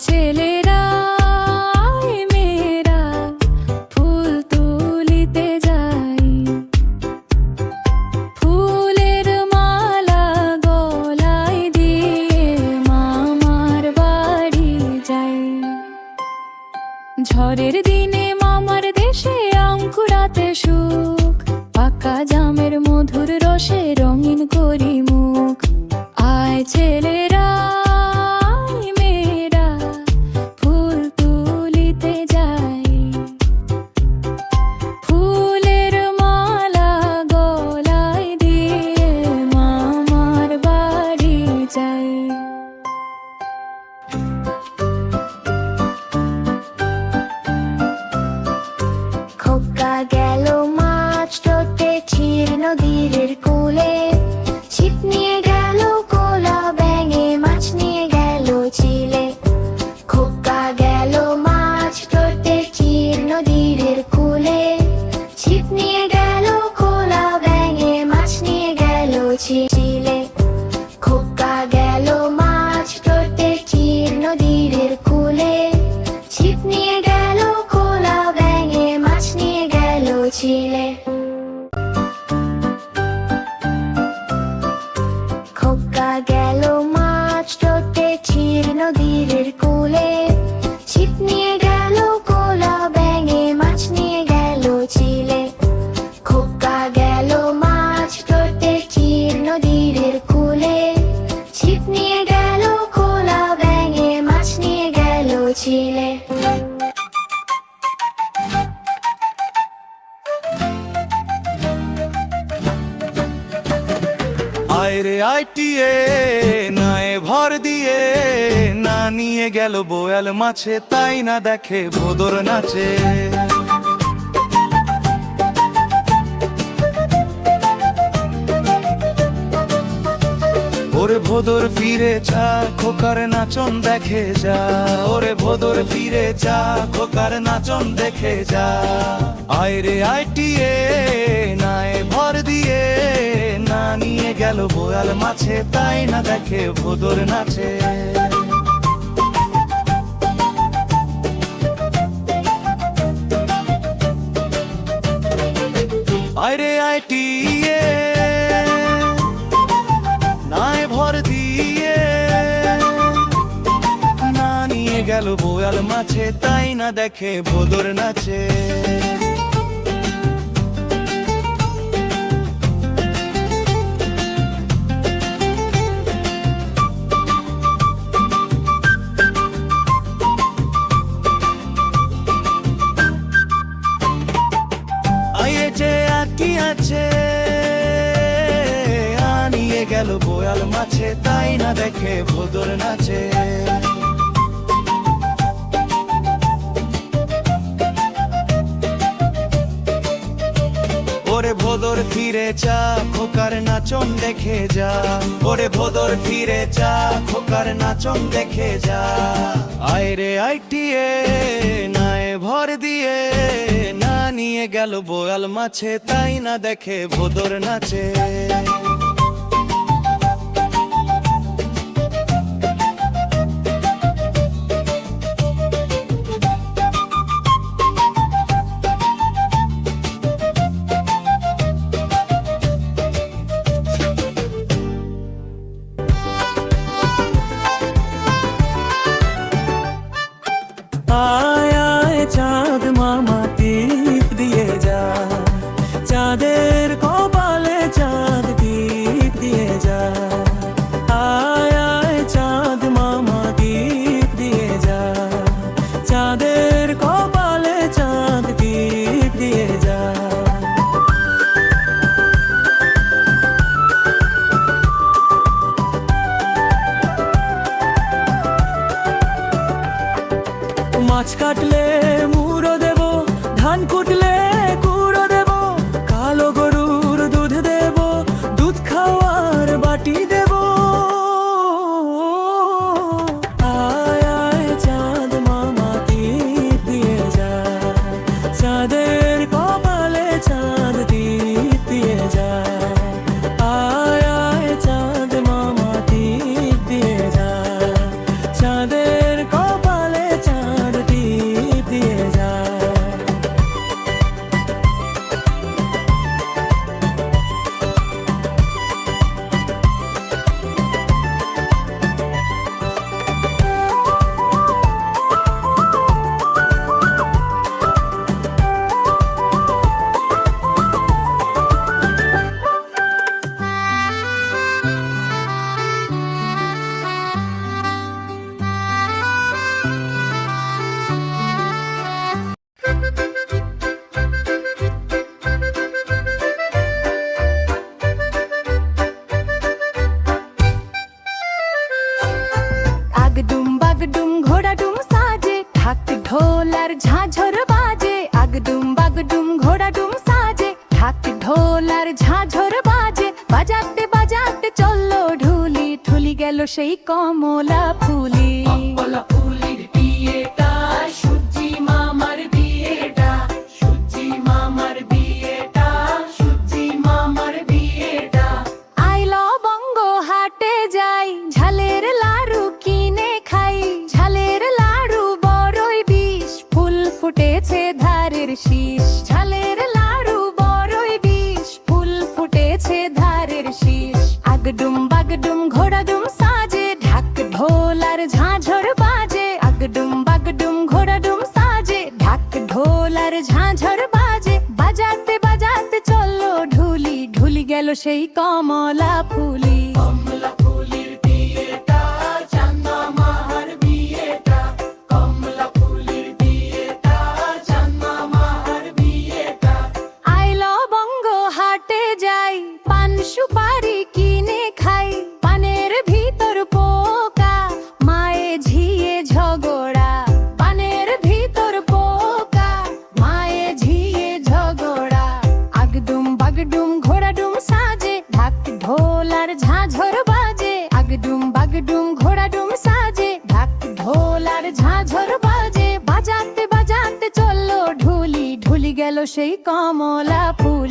ছেলেরা মেয়েরা, ফুল তুলিতে ফুলের মালা দিয়ে মামার বাড়ি ঝড়ের দিনে মামার দেশে আঙ্কুরাতে সুখ, পাকা জামের মধুর রসে নদীর কূলে আয়রে আইটিএ নায়ে ভর দিয়ে না নিয়ে গেল বোয়াল মাছে, তাই না দেখে ভোদর নাচে। ওরে ভোদর ফিরে চা খোকার নাচন দেখে যা। ওরে ভোদর ফিরে চা খোকার নাচন দেখে যা। আয়রে আইটিএ গেল বোয়াল মাছে, তাই না দেখে ভোদর নাচে। আয়রে আইটিএ নায় ভর দিয়ে। না নিয়ে গেল বোয়াল মাছে, তাই না দেখে ভোদর নাচে। আছে আনিয়ে গেল বোয়াল মাছে তাই না দেখে ভোদর নাচে। ভোদর ফিরে চা খোকার নাচন দেখে যা। ওরে ভোদর ফিরে চা খোকার নাচন দেখে যা। আয়রে আইটিএ নায় ভর দিয়ে। না নিয়ে গেল বোয়াল মাছে, তাই না দেখে ভোদর নাচে। चादर ঝাঝর বাজে, আগডুম বাগডুম, ঘোড়াডুম সাজে। ঢাক ঢোলার ঝাঝর বাজে, বাজাতে বাজাতে চলল ঢুলি ঢুলি গেল সেই কমলা ফুলি। ফুটেছে ধারের শীষ, ঝালের লাড়ু বড়ই বিষ। ফুল ফুটেছে ধারের শীষ, আগডুম বাগডুম, ঘোড়াডুম সাজে। ঢাক ঢোলার ঝাঁঝর বাজে। আগডুম বাগডুম, ঘোড়াডুম সাজে। ঢাক ঢোলার ঝাঁঝর বাজে। বাজাতে বাজাতে চলল ঢুলি। ঢুলি গেল সেই কমলা ফুলি। চলল ঢুলি ঢুলি গেল